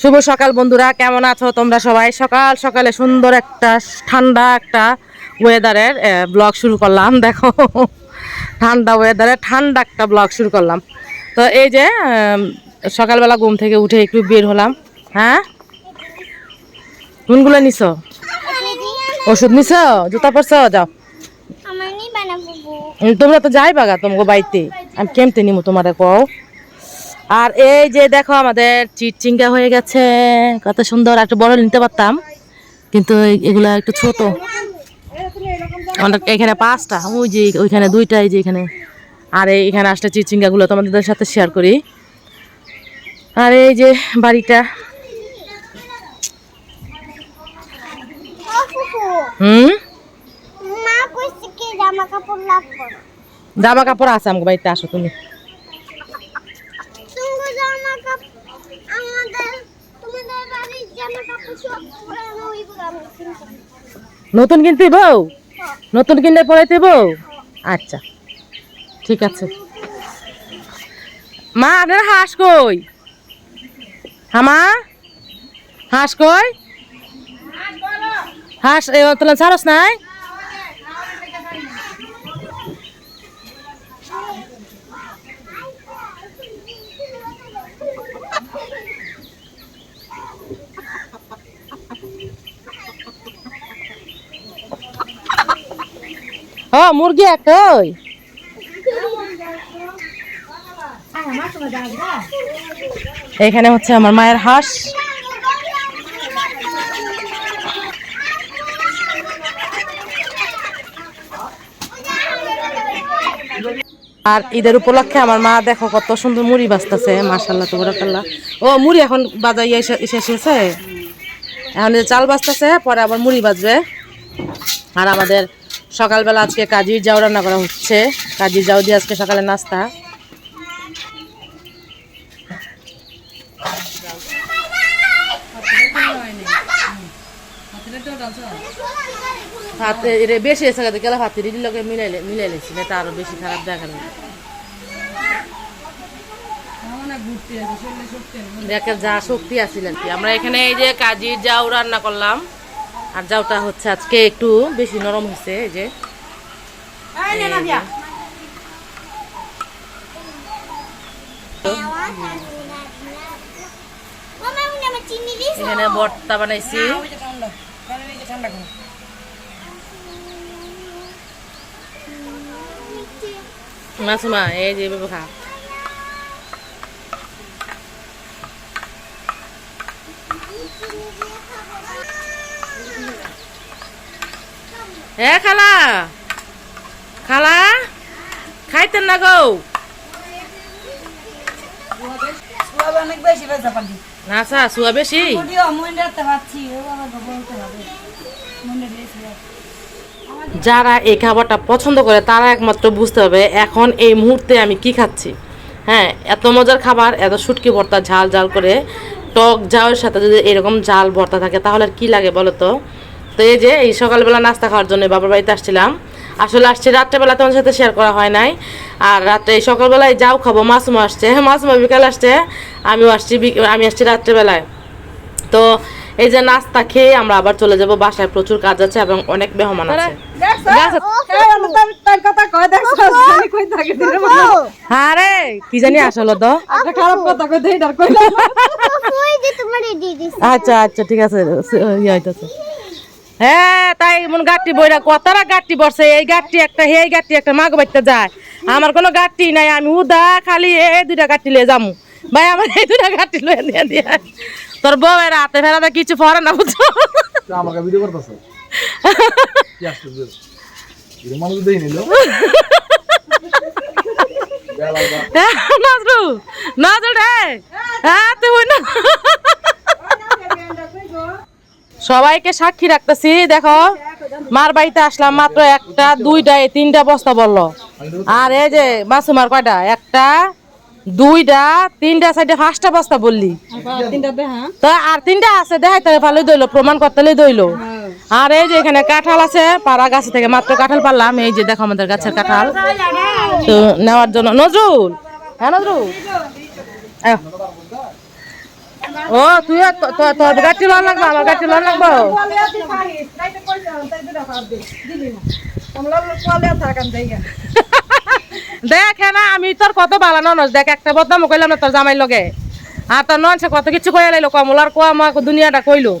শুভ সকাল বন্ধুরা কেমন আছো তোমরা সবাই? সকাল সকালে সুন্দর একটা ঠান্ডা একটা ওয়েদারের ব্লগ শুরু করলাম। দেখো ঠান্ডা ওয়েদারে ঠান্ডা একটা ব্লগ শুরু করলাম। তো এই যে সকালবেলা ঘুম থেকে উঠে একটু বের হলাম। হ্যাঁ? কোনগুলো নিছ? ওষুধ নিছ? জুতা পরছ? যাও। তোমরা তো যাই বাগা তোমাকে বাড়িতে। আমি কেমতে নিমু তোমাদের কও? আর এই যে দেখো আমাদের চিটচিঙ্গা হয়ে গেছে। কত সুন্দর একটু বড় নিতে পারতাম কিন্তু এগুলা একটু ছোট। আমাদের এখানে পাঁচটা ওই যে ওইখানে দুইটা এই যে এখানে। আর এখানে আসলে চিচিঙ্গাগুলো তোমাদের সাথে শেয়ার করি। আর এই যে বাড়িটা। হুম? জামা কাপড় আছে আমাকে বাড়িতে আসো তুমি জামা কাপড় আমাদের তোমাদের বাড়ির জামা কাপড় সব পুরানো ওইগুলো আমি কিনতে নতুন কিনতে বউ? নতুন কিনলে পড়াইতে বউ? আচ্ছা ঠিক আছে। মা আপনার হাঁস কই? হামা হাঁস কই? হাঁস তোলা সারস নাই? ও মুরগি একটা ওই। এখানে হচ্ছে আমার মায়ের হাঁস। আর ঈদের উপলক্ষে আমার মা দেখো কত সুন্দর মুড়ি বাজতেছে মাশাল্লাহ তো বরাকাল্লাহ ও, মুড়ি এখন এসে এসেছে। এখন চাল বাজতেছে, পরে আবার মুড়ি বাজবে। আর আমাদের সকালবেলা আজকে কাজির যাও রান্না করা হচ্ছে। কাজির যাও দিয়ে আজকে সকালে নাস্তা। এর বেশি এসে গেছে গেলে ভাত রিডির লগে মিলাইলে মিলাইলেছিল এটা আরও বেশি খারাপ দেখানো দেখে যা শক্তি আছিল আর আমরা এখানে এই যে কাজির যাও রান্না করলাম। আর যাওটা হচ্ছে আজকে একটু বেশি নরম হয়েছে এই যে। এখানে ভর্তা বানাইছি। মাসুমা এই যে খা। হ্যাঁ খালা। খালা? খাইতেন না গো। না চা শুয়া বেশি? যারা এই খাবারটা পছন্দ করে তারা একমাত্র বুঝতে হবে এখন এই মুহূর্তে আমি কি খাচ্ছি। হ্যাঁ এত মজার খাবার এত শুটকি ভর্তা ঝাল ঝাল করে টক ঝালের সাথে যদি এরকম ঝাল ভর্তা থাকে তাহলে আর কি লাগে বলো তো? তো এই যে এই সকালবেলা নাস্তা খাওয়ার জন্য বাবার বাড়িতে আসছিলাম। আসলে আসছি রাত্রেবেলা তোমার সাথে শেয়ার করা হয় নাই। আর রাত্রে এই সকালবেলায় যাও খাব মাছমা আসছে। মাছমা বিকাল আসছে আমিও আসছি আমি আসছি রাত্রেবেলায়। তো এই যে নাস্তা খেয়ে আমরা আবার চলে যাব বাসায় প্রচুর কাজ আছে এবং অনেক মেহমান আছে। হ্যাঁ। কি জানি আসলো তো। খারাপ কথা কই দেই আচ্ছা আচ্ছা ঠিক আছে। ইয়ে হইতেছে। হ্যাঁ তাই মন গাঠটি বইরা কতারা গাঠটি বসে এই গাঠটি একটা এই গাঠটি একটা মাগ বাইতে যায়। আমার কোনো গাঠটি নাই আমি উদা খালি এই দুইটা গাঠটি লিয়ে যামু। ভাই আমার এই দুইটা গাঠটি লয়ে দিয়ে দিয়ে তোর বউয়ের হাতে ফেরাতে কিছু পরে না বুঝছ? আমাকে ভিডিও করতেছ? নজরু নজরু রে হ্যাঁ তুই না। সবাইকে সাক্ষী রাখতেছি, দেখো, মার বাড়িতে আসলাম মাত্র একটা, দুইটা তিনটা বস্তা বলল। আর এই যে মাসুমার কয়টা? একটা, দুইটা, তিনটা সাইডে পাঁচটা বস্তা বললি। তো আর তিনটা আছে দেখাই তাহলে ভালোই দইলো প্রমাণ করতে দইলো আর এই যে এখানে কাঁঠাল আছে, পাড়া গাছ থেকে মাত্র কাঁঠাল পারলাম। এই যে দেখো আমাদের গাছের কাঁঠাল। তো নেওয়ার জন্য। নজরুল? হ্যাঁ নজরুল। ও তুই তোর গাড়ি লন লাগবো আমার গাড়ি লন লাগবো। দেখ হ্যাঁ না আমি তোর কত ভালো ননস। দেখ একটা বদনাম কইলাম না তোর জামাই লগে। আর তোর ননসে কত কিছু কইয়া লাইলো কমলার কোয়া আমার দুনিয়াটা কইলো।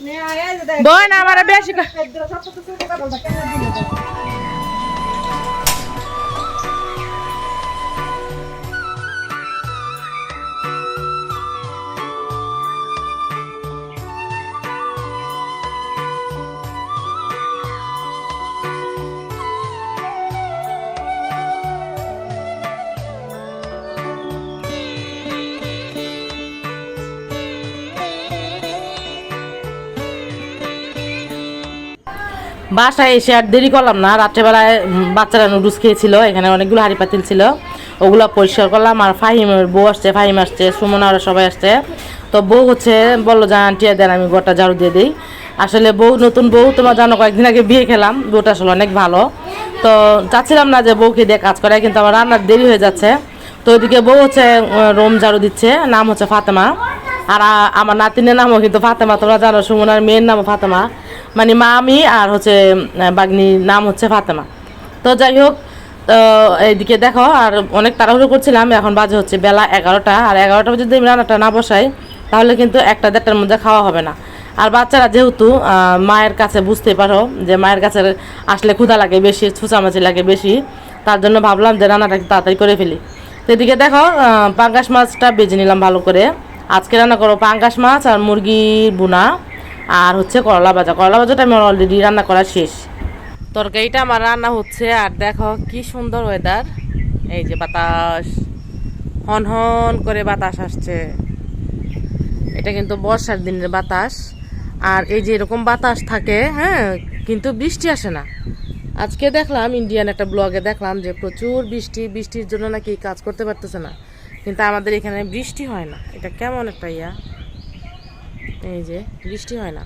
বই না আমার বেশি বাসায় এসে আর দেরি করলাম না। রাত্রেবেলায় বাচ্চারা নুডলস খেয়েছিল, এখানে অনেকগুলো হাঁড়ি পাতিল ছিল। ওগুলো পরিষ্কার করলাম, আর ফাহিমের বউ আসছে, ফাহিম আসছে, সুমনা, ওরা সবাই আসছে। তো বউ হচ্ছে, বলল যে আন্টি দেন, আমি গোটা ঝাড়ু দিয়ে দিই। আসলে বউ, নতুন বউ, তোমার জানো, কয়েকদিন আগে বিয়ে খেলাম, বউটা আসলে অনেক ভালো। তো চাচ্ছিলাম না যে বউকে দিয়ে কাজ করে কিন্তু আমার রান্নার দেরি হয়ে যাচ্ছে। তো ওইদিকে বউ হচ্ছে রোম ঝাড়ু দিচ্ছে, নাম হচ্ছে ফাতেমা। আর আমার নাতিনের নামও কিন্তু ফাতেমা তোমরা জানো সুমনার মেয়ের নামও ফাতেমা। মানে মা আমি আর হচ্ছে উম, বাগনির নাম হচ্ছে ফাতেমা। তো যাই হোক এইদিকে দেখো আর অনেক তাড়াহুড়ো করছিলাম এখন বাজে হচ্ছে বেলা এগারোটা আর এগারোটা যদি আমি রান্নাটা না বসাই তাহলে কিন্তু একটা দেড়টার মধ্যে খাওয়া হবে না। আর বাচ্চারা যেহেতু মায়ের কাছে বুঝতে পারো যে মায়ের কাছে আসলে ক্ষুধা লাগে বেশি ছুচামাচি লাগে বেশি তার জন্য ভাবলাম যে রান্নাটা একটু তাড়াতাড়ি করে ফেলি। তো এদিকে দেখো পাঙ্গাস মাছটা বেজে নিলাম ভালো করে। আজকে রান্না করো পাঙ্গাস মাছ আর মুরগির বুনা আর হচ্ছে করলা ভাজা। করলা ভাজাটা আমার অলরেডি রান্না করা শেষ। তরকারিটা আমার রান্না হচ্ছে আর দেখো কি সুন্দর ওয়েদার এই যে বাতাস হন হন করে বাতাস আসছে। এটা কিন্তু বর্ষার দিনের বাতাস। আর এই যে এরকম বাতাস থাকে হ্যাঁ কিন্তু বৃষ্টি আসে না। আজকে দেখলাম ইন্ডিয়ান একটা ব্লগে দেখলাম যে প্রচুর বৃষ্টি। বৃষ্টির জন্য নাকি কাজ করতে পারতেছে না। কিন্তু আমাদের এখানে বৃষ্টি হয় না। এটা কেমন একটা ইয়া? এই যে, বৃষ্টি হয় না।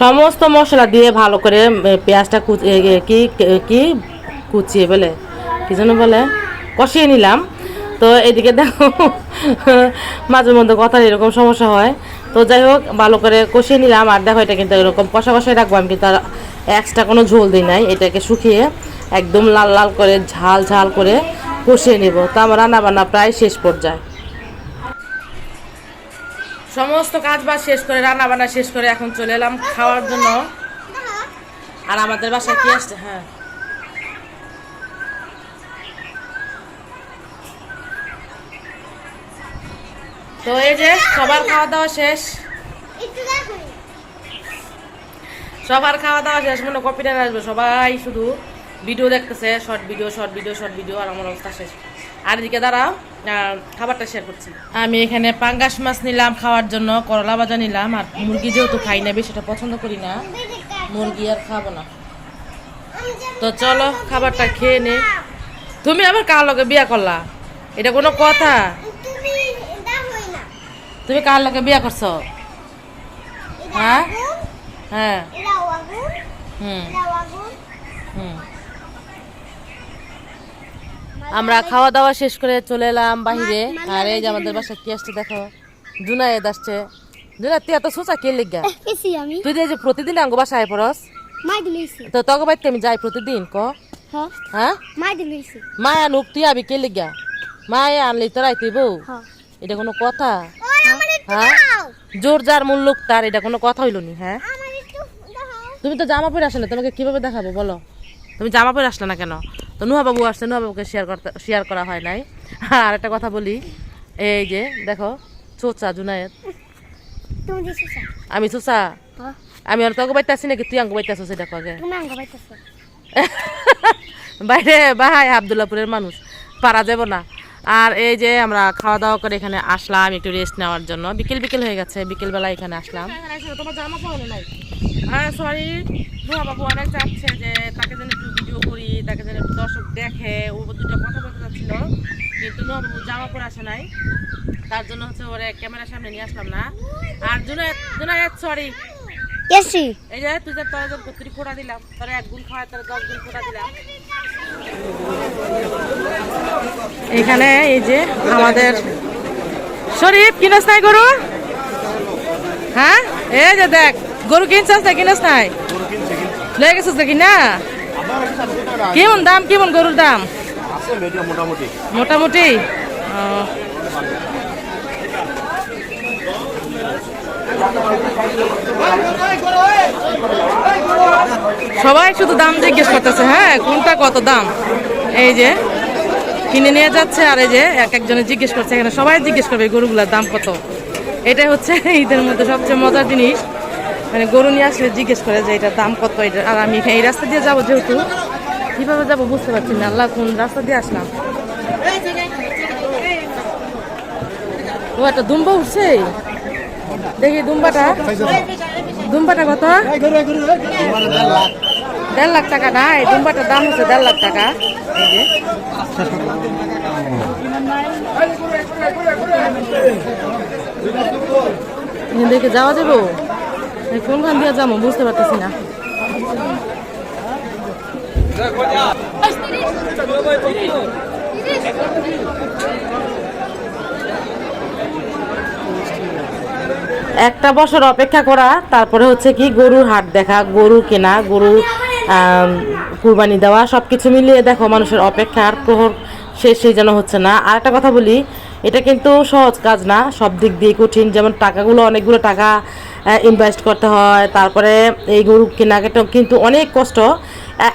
সমস্ত মশলা দিয়ে ভালো করে পেঁয়াজটা কি কি, কুচিয়ে বলে, কি যেন বলে, কষিয়ে নিলাম। তো এদিকে দেখো, মাঝে মধ্যে কথার এরকম সমস্যা হয়। তো যাই হোক, ভালো করে কষিয়ে নিলাম। আর দেখো, এটা কিন্তু এরকম কষা কষাই রাখব। আমি কিন্তু আর এক্সট্রা কোনো ঝোল দিই নাই। এটাকে শুকিয়ে একদম লাল লাল করে ঝাল ঝাল করে কষিয়ে নিব। তো আমার রান্না বান্না প্রায় শেষ পর্যায়ে। সমস্ত কাজ বাজ শেষ করে, রান্না বান্না শেষ করে এখন চলে এলাম খাওয়ার জন্য। আর আমাদের বাসায় কি আসছে? হ্যাঁ। তো এই যে সবার খাওয়া দাওয়া শেষ। সবার খাওয়া দাওয়া শেষ, মনে কপিটা আসবে। সবাই শুধু ভিডিও দেখতেছে short video short video short video আর আমার অবস্থা শেষ। আর এদিকে দাঁড়াও খাবারটা শেয়ার করছি। আমি এখানে পাঙ্গাস মাছ নিলাম খাওয়ার জন্য করলা ভাজা নিলাম আর মুরগি যেহেতু খাই না বেশি পছন্দ করি না মুরগি আর খাব না। তো চলো খাবারটা খেয়ে নে। তুমি আবার কার লগে বিয়া করলা? এটা কোনো কথা। তুমি কার লগে বিয়া করছ? হ্যাঁ? হ্যাঁ। হুম। হুম। আমরা খাওয়া দাওয়া শেষ করে চলে এলাম বাহিরে। আর এই যে আমাদের বাসা কি আসছে দেখো? জুনায়েদ আসছে। জুনায়েদ তুই এত সোচা কে কেসি তুই যে প্রতিদিন আঙ্গো বাসায় পড়স। তো তগো বাইতে আমি যাই প্রতিদিন ক? হ্যাঁ? মায়া আনুক তুই আবি কে লিগা? মায়া আনলি তোর আইতে বউ? হ্যাঁ এটা কোনো কথা? হ্যাঁ? জোর যার মূল লোক তার এটা কোনো কথা হইল নি হ্যাঁ? তুমি তো জামা পরে আসলে তোমাকে কীভাবে দেখাবো বলো? তুমি জামা পরে আসলে না কেন? তো নুহা বাবু আসছে নুহা বাবুকে শেয়ার করতে শেয়ার করা হয় নাই। আর একটা কথা বলি এই যে দেখো চোচা জুনায়েত আমি চোচা। হ্যাঁ। আমি আর তোকে বাইতে আসি নাকি? তুই আঙ্গো বাইতে আসো সেটা আগে বাইরে ভাই আবদুল্লাপুরের মানুষ। পারা যাব না। আর এই যে আমরা খাওয়া দাওয়া করে এখানে আসলাম একটু রেস্ট নেওয়ার জন্য। বিকেল বিকেল হয়ে গেছে বিকেলবেলা এখানে আসলাম। তোমার জামা পাওয়া নাই। হ্যাঁ সরি ভুয়া বাবু অনেক চাচ্ছে যে তাকে যেন করি তাকে যেন দর্শক দেখে ও দুটো কথা বলতে চাচ্ছিল কিন্তু জামা পরে আসে নাই। তার জন্য হচ্ছে ওরে ক্যামেরার সামনে নিয়ে আসলাম না। আর জুনায়দ জুনায়দ সরি এসি এই যে তুই তোর যে কত্রি ফোটা দিলাম তোর এক গুণ খাওয়ায় তোর দশ গুণ ফোটা দিলাম। এখানে এই যে আমাদের শরীফ কিনস নাই গরু? হ্যাঁ? এই যে দেখ গরু কিনছস না কিনস নাই? লয়ে গেছিস নাকি? না? কেমন দাম কেমন গরুর দাম? মোটামুটি। মোটামুটি? সবাই শুধু দাম জিজ্ঞেস করতেছে হ্যাঁ কোনটা কত দাম? এই যে কিনে নিয়ে যাচ্ছে আর এই যে এক একজনে জিজ্ঞেস করছে এখানে সবাই জিজ্ঞেস করবে গরুগুলোর দাম কত। এটাই হচ্ছে ঈদের মধ্যে সবচেয়ে মজার জিনিস। মানে গরু নিয়ে আসলে জিজ্ঞেস করে যে এটার দাম কত এটা আর আমি এই রাস্তা দিয়ে যাব যেহেতু, কীভাবে যাব বুঝতে পারছি না। আল্লাহ কোন রাস্তা দিয়ে আসলাম? ও, একটা দুম্বা উঠছে। দেখি দুম্বাটা। দুম্বাটা কত? দেড় লাখ টাকা না, এই দুম্বাটার দাম হচ্ছে দেড় লাখ টাকা। এখান যাওয়া যাব? কোনখান দিয়ে যাব, বুঝতে পারতেছি না। একটা বছর অপেক্ষা করা, তারপরে হচ্ছে কি গরুর হাট দেখা, গরু কেনা, গরু কুরবানি দেওয়া সব কিছু মিলিয়ে দেখো মানুষের অপেক্ষার প্রহর শেষ সেই যেন হচ্ছে না। আর একটা কথা বলি এটা কিন্তু সহজ কাজ না, সব দিক দিয়ে কঠিন। যেমন টাকাগুলো, অনেকগুলো টাকা ইনভেস্ট করতে হয়, তারপরে এই গরু কেনাকাটা কিন্তু অনেক কষ্ট।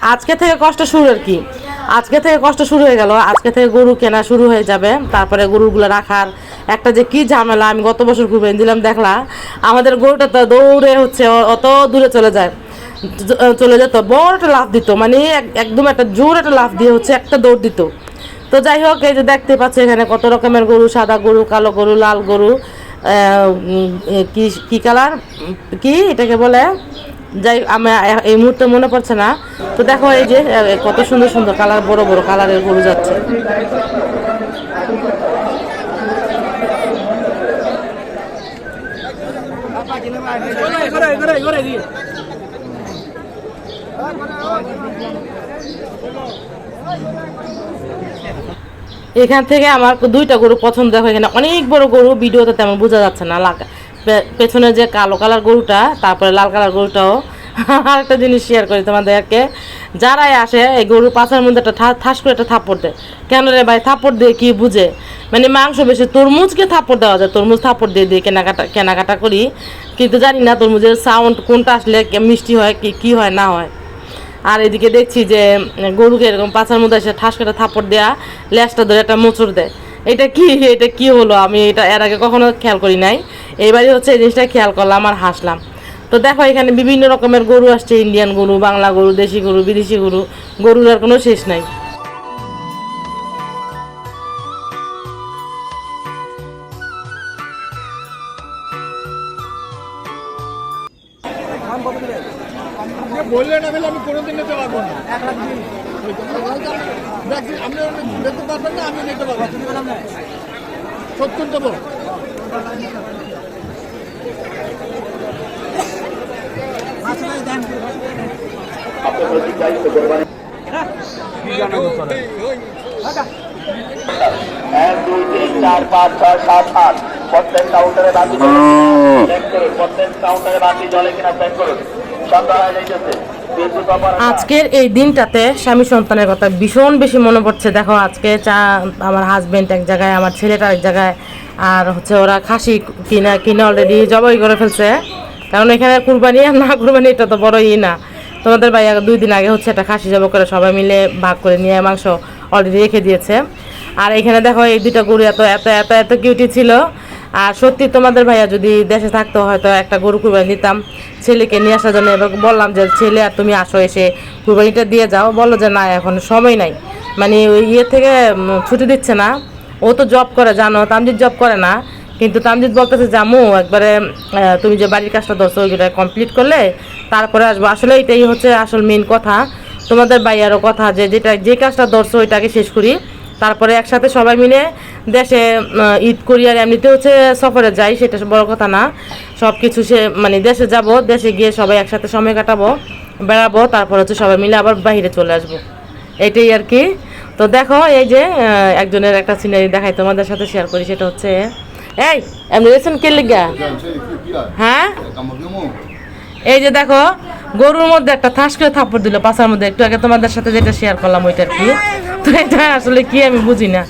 আজকে থেকে কষ্ট শুরু আর কি। আজকে থেকে কষ্ট শুরু হয়ে গেল, আজকে থেকে গরু কেনা শুরু হয়ে যাবে, তারপরে গরুগুলো রাখার একটা যে কি ঝামেলা, আমি গত বছর কুরবানি দিলাম দেখলাম আমাদের গরুটা তো দৌড়ে হচ্ছে অত দূরে চলে যায়। চলে যেত, বড় একটা লাফ দিত মানে এক- একদম একটা জোর একটা লাফ দিয়ে হচ্ছে একটা দৌড় দিত। তো যাই হোক, এই যে দেখতে পাচ্ছি এখানে কত রকমের গরু, সাদা গরু, কালো গরু, লাল গরু কি কি কালার? কি এটাকে বলে? যাই, আমি এই মুহূর্তে মনে পড়ছে না। তো দেখো এই যে কত সুন্দর সুন্দর কালার, বড় বড় কালারের গরু যাচ্ছে। এখান থেকে আমার দুইটা গরু পছন্দ দেখো এখানে। অনেক বড় গরু, ভিডিওতে তেমন বোঝা যাচ্ছে না। লাগ- পেছনে যে কালো কালার গরুটা, তারপরে লাল কালার গরুটাও। আর একটা জিনিস শেয়ার করি তোমাদেরকে। যারাই আসে, এই গরুর পাশার মধ্যে একটা ঠাস করে একটা থাপড় দেয়। কেন রে ভাই, থাপ্পড় দিয়ে কি বুঝে? মানে মাংস বেশি, তরমুজকে থাপ্পড় দেওয়া যায়। তরমুজ থাপড় দিয়ে দিয়ে কেনাকাটা কেনাকাটা করি। কিন্তু জানি না তরমুজের সাউন্ড কোনটা আসলে মিষ্টি হয়, কি কি হয়, না হয়। আর এদিকে দেখছি যে গরুকে এরকম পাছার মধ্যে এসে ঠাস করে থাপড় দেয়া লেজটা ধরে একটা মোচড় দেয়। এটা কি? এটা কি হলো? আমি এটা এর আগে কখনো খেয়াল করি নাই। এইবারই হচ্ছে এই জিনিসটা খেয়াল করলাম আর হাসলাম। তো দেখো, এখানে বিভিন্ন রকমের গরু আসছে। ইন্ডিয়ান গরু, বাংলা গরু, দেশি গরু, বিদেশি গরু। গরুর আর কোনো শেষ নাই। বললেন আমি আমি কোনোদিন নিতে পারব না। দেখছি আপনি নিতে পারবেন না আমি নিতে পারব সত্তর দেবো এক দুই তিন চার পাঁচ ছয় সাত আট। প্রত্যেক কাউন্টারে বাকি প্রত্যেক কাউন্টারে বাকি জলে কিনা চেক করুন। আজকের এই দিনটাতে স্বামী সন্তানের কথা ভীষণ বেশি মনে পড়ছে। দেখো, আজকে চা আমার হাজবেন্ড এক জায়গায়, আমার ছেলেটা এক জায়গায়, আর হচ্ছে ওরা খাসি কিনা, কিনে অলরেডি জবাই করে ফেলছে। কারণ এখানে কুরবানি আর না কুরবানি, এটা তো বড় না। তোমাদের ভাই দুই দিন আগে হচ্ছে একটা খাসি জবাই করে সবাই মিলে ভাগ করে নিয়ে মাংস অলরেডি রেখে দিয়েছে। আর এখানে দেখো, এই দুইটা গরু এত এত এত এত কিউটি ছিল। আর সত্যি তোমাদের ভাইয়া যদি দেশে থাকতো হয়তো একটা গরু কুরবানি দিতাম ছেলেকে নিয়ে আসার জন্য এবার বললাম যে, ছেলে, আর তুমি আসো এসে কুরবানিটা দিয়ে যাও। বলো যে, না, এখন সময় নাই। মানে ওই ইয়ে থেকে ছুটি দিচ্ছে না। ও তো জব করে, জানো তামজিৎ জব করে না। কিন্তু তামজিৎ বলতেছে জামু একবারে তুমি যে বাড়ির কাজটা ধরছো, ওইটা কমপ্লিট করলে তারপরে আসব। আসলে এটাই হচ্ছে আসল মেন কথা। তোমাদের বাইয়ারও কথা যে, যেটা, যে কাজটা ধরছো, ওইটাকে শেষ করি। তারপরে একসাথে সবাই মিলে দেশে ঈদ করি আর এমনিতে হচ্ছে সফরে যাই, সেটা বড় কথা না। সব কিছু সে মানে দেশে যাব, দেশে গিয়ে সবাই একসাথে সময় কাটাবো, বেড়াবো, তারপর হচ্ছে সবাই মিলে আবার বাইরে চলে আসব। এটাই আর কি। তো দেখো, এই যে একজনের একটা সিনারি দেখাই, তোমাদের সাথে শেয়ার করি, সেটা হচ্ছে, এই, এমনি রেছেন কে লিগা? হ্যাঁ? এই যে দেখো, গরুর মধ্যে একটা থাস করে থাপ্পড় দিল, পাশার মধ্যে। একটু আগে তোমাদের সাথে যেটা শেয়ার করলাম, ওইটা আর কি। তো এটা আসলে কি আমি বুঝি না।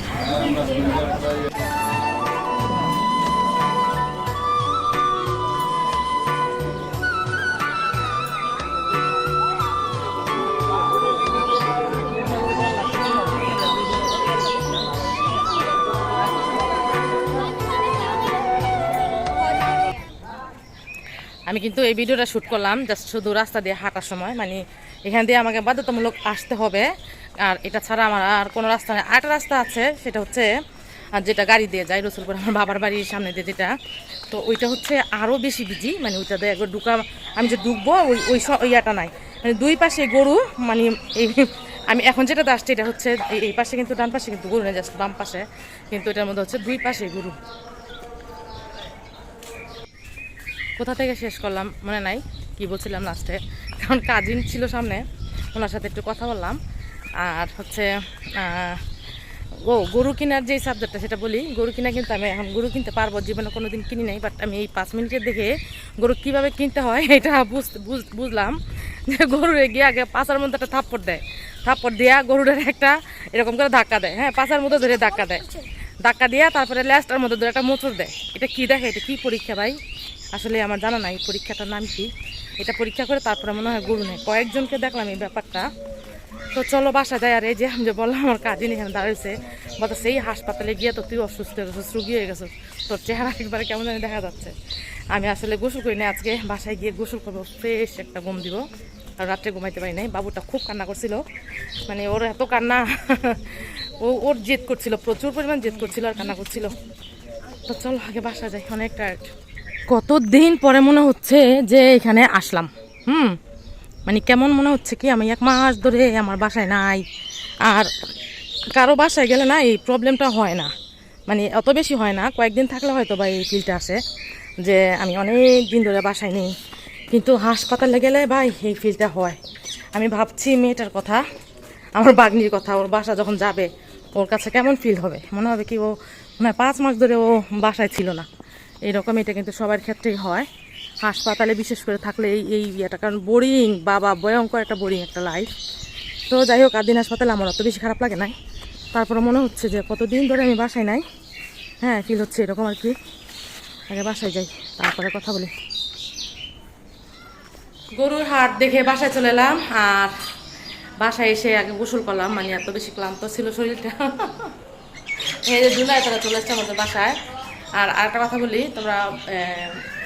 আমি কিন্তু এই ভিডিওটা শ্যুট করলাম জাস্ট শুধু রাস্তা দিয়ে হাঁটার সময়। মানে এখান দিয়ে আমাকে বাধ্যতামূলক আসতে হবে। আর এটা ছাড়া আমার আর কোনো রাস্তা নেই। আরেকটা রাস্তা আছে, সেটা হচ্ছে, আর যেটা গাড়ি দিয়ে যায় রসুলপুর, আমার বাবার বাড়ির সামনে দিয়ে যেটা। তো ওইটা হচ্ছে আরও বেশি বিজি মানে ওইটা দিয়ে একবার ঢুকা আমি যে ঢুকবো, ওই ওই ইয়াটা নাই। মানে দুই পাশে গরু মানে এই আমি এখন যেটা আসছি, এটা হচ্ছে এই- পাশে কিন্তু ডান পাশে কিন্তু গরু নেই, জাস্ট বাম পাশে। কিন্তু এটার মধ্যে হচ্ছে দুই পাশে গরু। কোথা থেকে শেষ করলাম? মনে নাই? কি বলছিলাম লাস্টে কারণ কাজিন ছিল সামনে, ওনার সাথে একটু কথা বললাম। আর হচ্ছে ও গরু কেনার যে সাবজেক্টটা সেটা বলি, গরু কিনা কিন্তু আমি এখন গরু কিনতে পারব, জীবনে কোনো দিন কিনি নাই বাট আমি এই পাঁচ মিনিটের দেখে গরু কীভাবে কিনতে হয় এটা বুঝ- বুঝ- বুঝলাম। যে গরুরে গিয়ে আগে পাশার মধ্যে একটা থাপ্পড় দেয়। থাপ্পড় দিয়া গরুটার একটা এরকম করে ধাক্কা দেয়। হ্যাঁ পাশার মধ্যে ধরে ধাক্কা দেয়। ধাক্কা দিয়া তারপরে ল্যাস্টার মধ্যে ধরে একটা মোচর দেয়। এটা কি দেখে? এটা কি পরীক্ষা ভাই? আসলে আমার জানা নাই পরীক্ষাটার নাম কি? এটা পরীক্ষা করে তারপরে মনে হয় গরু নেয় কয়েকজনকে দেখলাম এই ব্যাপারটা। তো চলো বাসা যায় আর এই যে আমি যে বললাম, আমার কাজিন এখানে দাঁড়িয়েছে বলতে সেই হাসপাতালে গিয়ে তো তুই অসুস্থ হয়ে গেছিস রুগী হয়ে গেছিস তোর চেহারা একবারে কেমন জানি দেখা যাচ্ছে। আমি আসলে গোসল করি না আজকে বাসায় গিয়ে গোসল করব ফ্রেশ একটা ঘুম দিব। আর রাত্রে ঘুমাইতে পারি নাই, বাবুটা খুব কান্না করছিল। মানে ওর এত কান্না, ও, ওর জেদ করছিল, প্রচুর পরিমাণ জেদ করছিল আর কান্না করছিল। তো চলো, আগে বাসা যাই অনেক টায়ার্ড কতদিন পরে মনে হচ্ছে যে এখানে আসলাম, হুম? মানে কেমন মনে হচ্ছে কি, আমি এক মাস ধরে আমার বাসায় নাই, আর কারও বাসায় গেলে না এই প্রবলেমটা হয় না। মানে অত বেশি হয় না, কয়েকদিন থাকলে হয়তো বা এই ফিলটা আসে, যে আমি অনেক দিন ধরে বাসায় নেই। কিন্তু হাসপাতালে গেলে ভাই এই ফিলটা হয়। আমি ভাবছি মেয়েটার কথা, আমার বাগনির কথা, ওর বাসা যখন যাবে, ওর কাছে কেমন ফিল হবে? মনে হবে কি ও মনে পাঁচ মাস ধরে ও বাসায় ছিল না। এইরকম এটা কিন্তু সবার ক্ষেত্রেই হয়। হাসপাতালে বিশেষ করে থাকলে এই এই ইয়েটা। কারণ বোরিং বাবা, ভয়ঙ্কর একটা বোরিং একটা লাইফ তো যাই হোক, আদিন হাসপাতালে আমার অত বেশি খারাপ লাগে নাই। তারপরে মনে হচ্ছে যে কতদিন ধরে আমি বাসায় নাই। হ্যাঁ ফিল হচ্ছে এরকম আর কি। আগে বাসায় যাই, তারপরে কথা বলি। গরুর হাট দেখে বাসায় চলে এলাম, আর বাসায় এসে আগে গোসল করলাম। মানে এত বেশি ক্লান্ত ছিল শরীরটা। এই যে জুলাই তারা চলে এসছে আমাদের বাসায়। আর আরেকটা কথা বলি, তোমরা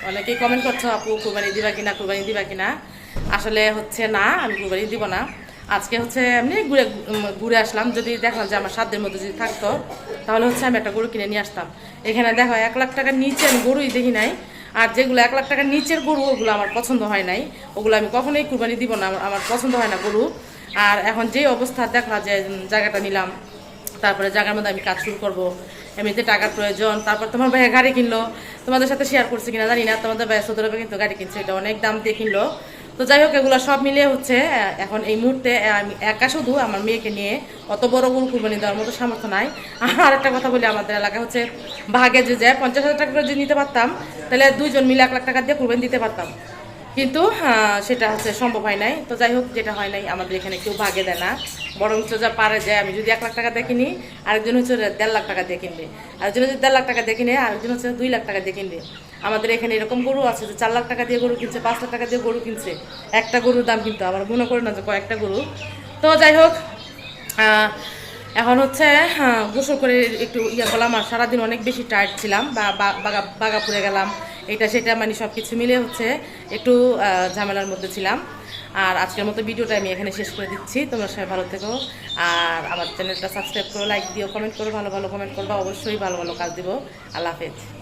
অনেকেই কমেন্ট করছ, আপু, কুরবানি দিবা কিনা, কুরবানি দিবা কিনা? আসলে হচ্ছে না, আমি কুরবানি দিব না। আজকে হচ্ছে এমনি ঘুরে ঘুরে আসলাম। যদি দেখলাম যে আমার সাধ্যের মধ্যে যদি থাকতো, তাহলে হচ্ছে আমি একটা গরু কিনে নিয়ে আসতাম। এখানে দেখো, এক লাখ টাকার নিচে আমি গরুই দেখি নাই। আর যেগুলো এক লাখ টাকার নিচের গরু, ওগুলো আমার পছন্দ হয় নাই। ওগুলো আমি কখনোই কুরবানি দিব না, আমার- পছন্দ হয় না গরু। আর এখন যে অবস্থা দেখলা যে জায়গাটা নিলাম। তারপরে জায়গার মধ্যে আমি কাজ শুরু করব। এমনিতে টাকার প্রয়োজন, তারপর তোমার ভাইয়া গাড়ি কিনলো, তোমাদের সাথে শেয়ার করছে কিনা জানি না, তোমাদের ভাইয়া সতেরো কিন্তু গাড়ি কিনছে, এটা অনেক দাম দিয়ে কিনলো। তো যাই হোক, এগুলো সব মিলিয়ে হচ্ছে এখন এই মুহূর্তে আমি একা শুধু আমার মেয়েকে নিয়ে অত বড় গরু কুরবানি দেওয়ার মতো সামর্থ্য নাই। আর একটা কথা বলি, আমাদের এলাকা হচ্ছে ভাগে যে যায় পঞ্চাশ হাজার টাকা করে যদি নিতে পারতাম, তাহলে দুইজন মিলে এক লাখ টাকা দিয়ে কুরবানি দিতে পারতাম। কিন্তু সেটা হচ্ছে সম্ভব হয় নাই। তো যাই হোক, যেটা হয় নাই, আমাদের এখানে কেউ ভাগে দেয় না। বরঞ্চ যা পারে যে আমি যদি এক লাখ টাকা দিয়ে কিনি আরেকজন হচ্ছে দেড় লাখ টাকা দিয়ে কিনবে। আরেকজন হচ্ছে দেড় লাখ টাকা দিয়ে কিনে আরেকজন হচ্ছে দুই লাখ টাকা দিয়ে কিনবে। আমাদের এখানে এরকম গরু আছে যে চার লাখ টাকা দিয়ে গরু কিনছে পাঁচ লাখ টাকা দিয়ে গরু কিনছে। একটা গরুর দাম কিন্তু আমার মনে করি না যে কয়েকটা গরু। তো যাই হোক এখন হচ্ছে হ্যাঁ, গোসল করে একটু ইয়ে করলাম আর সারাদিন অনেক বেশি টায়ার্ড ছিলাম বা বা- বাগা বাগাপুরে গেলাম। এটা সেটা মানে সব কিছু মিলে হচ্ছে একটু ঝামেলার মধ্যে ছিলাম। আর আজকের মতো ভিডিওটা আমি এখানে শেষ করে দিচ্ছি। তোমরা সবাই ভালো থেকো। আর আমার চ্যানেলটা সাবস্ক্রাইব করো লাইক দিও কমেন্ট করো, ভালো ভালো কমেন্ট করব, অবশ্যই ভালো ভালো কাজ দিব। আল্লাহ হাফেজ।